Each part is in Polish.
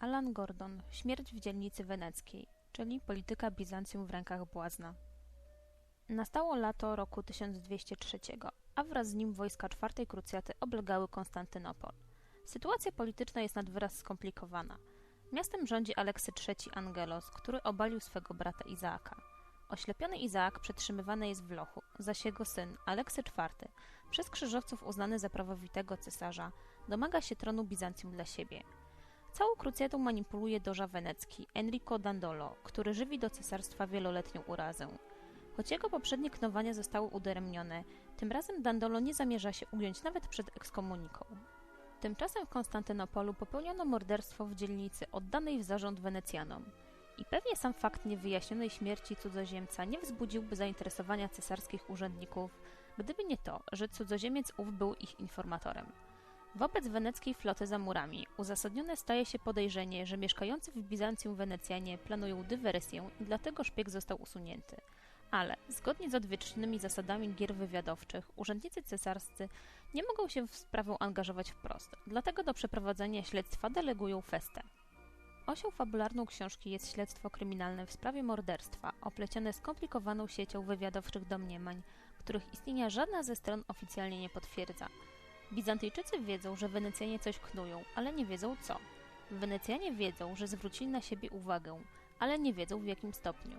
Alan Gordon Śmierć w dzielnicy weneckiej, czyli polityka Bizancjum w rękach błazna. Nastało lato roku 1203, a wraz z nim wojska czwartej krucjaty oblegały Konstantynopol. Sytuacja polityczna jest nad wyraz skomplikowana. Miastem rządzi Aleksy III Angelos, który obalił swego brata Izaaka. Oślepiony Izaak przetrzymywany jest w lochu, zaś jego syn, Aleksy IV, przez krzyżowców uznany za prawowitego cesarza, domaga się tronu Bizancjum dla siebie. Całą krucjatą manipuluje doża wenecki Enrico Dandolo, który żywi do cesarstwa wieloletnią urazę. Choć jego poprzednie knowania zostały udaremnione, tym razem Dandolo nie zamierza się ugiąć nawet przed ekskomuniką. Tymczasem w Konstantynopolu popełniono morderstwo w dzielnicy oddanej w zarząd Wenecjanom. I pewnie sam fakt niewyjaśnionej śmierci cudzoziemca nie wzbudziłby zainteresowania cesarskich urzędników, gdyby nie to, że cudzoziemiec ów był ich informatorem. Wobec weneckiej floty za murami uzasadnione staje się podejrzenie, że mieszkający w Bizancjum Wenecjanie planują dywersję i dlatego szpieg został usunięty. Ale, zgodnie z odwiecznymi zasadami gier wywiadowczych, urzędnicy cesarscy nie mogą się w sprawę angażować wprost, dlatego do przeprowadzenia śledztwa delegują Festę. Osią fabularną książki jest śledztwo kryminalne w sprawie morderstwa, oplecione skomplikowaną siecią wywiadowczych domniemań, których istnienia żadna ze stron oficjalnie nie potwierdza. Bizantyjczycy wiedzą, że Wenecjanie coś knują, ale nie wiedzą co. Wenecjanie wiedzą, że zwrócili na siebie uwagę, ale nie wiedzą w jakim stopniu.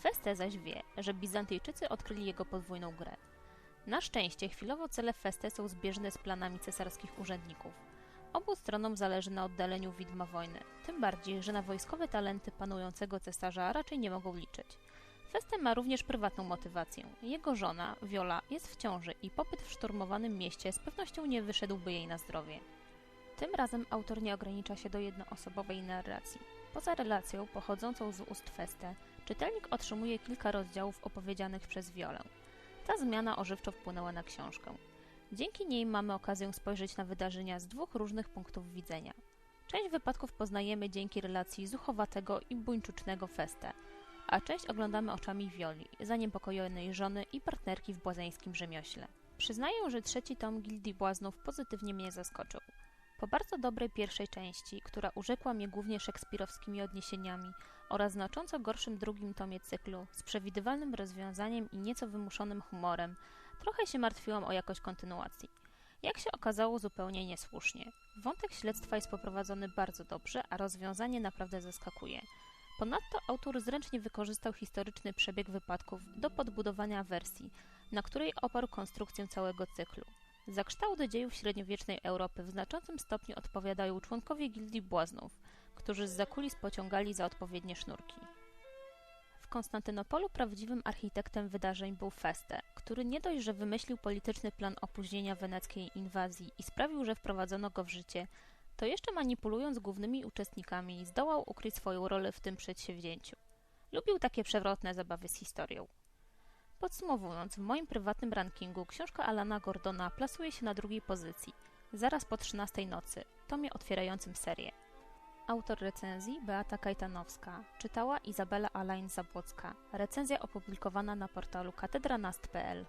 Feste zaś wie, że Bizantyjczycy odkryli jego podwójną grę. Na szczęście chwilowo cele Feste są zbieżne z planami cesarskich urzędników. Obu stronom zależy na oddaleniu widma wojny, tym bardziej, że na wojskowe talenty panującego cesarza raczej nie mogą liczyć. Feste ma również prywatną motywację. Jego żona, Viola, jest w ciąży i pobyt w szturmowanym mieście z pewnością nie wyszedłby jej na zdrowie. Tym razem autor nie ogranicza się do jednoosobowej narracji. Poza relacją pochodzącą z ust Feste, czytelnik otrzymuje kilka rozdziałów opowiedzianych przez Violę. Ta zmiana ożywczo wpłynęła na książkę. Dzięki niej mamy okazję spojrzeć na wydarzenia z dwóch różnych punktów widzenia. Część wypadków poznajemy dzięki relacji zuchowatego i buńczucznego Feste, a część oglądamy oczami Wioli, zaniepokojonej żony i partnerki w błazeńskim rzemiośle. Przyznaję, że trzeci tom Gildii Błaznów pozytywnie mnie zaskoczył. Po bardzo dobrej pierwszej części, która urzekła mnie głównie szekspirowskimi odniesieniami oraz znacząco gorszym drugim tomie cyklu, z przewidywalnym rozwiązaniem i nieco wymuszonym humorem, trochę się martwiłam o jakość kontynuacji. Jak się okazało, zupełnie niesłusznie. Wątek śledztwa jest poprowadzony bardzo dobrze, a rozwiązanie naprawdę zaskakuje. Ponadto autor zręcznie wykorzystał historyczny przebieg wypadków do podbudowania wersji, na której oparł konstrukcję całego cyklu. Za kształt dziejów średniowiecznej Europy w znaczącym stopniu odpowiadają członkowie gildii błaznów, którzy z zakulis pociągali za odpowiednie sznurki. W Konstantynopolu prawdziwym architektem wydarzeń był Feste, który nie dość, że wymyślił polityczny plan opóźnienia weneckiej inwazji i sprawił, że wprowadzono go w życie, to jeszcze manipulując głównymi uczestnikami zdołał ukryć swoją rolę w tym przedsięwzięciu. Lubił takie przewrotne zabawy z historią. Podsumowując, w moim prywatnym rankingu książka Alana Gordona plasuje się na drugiej pozycji, zaraz po 13 nocy, tomie otwierającym serię. Autor recenzji Beata Kajtanowska, czytała Izabela Alain Zabłocka, recenzja opublikowana na portalu katedranast.pl.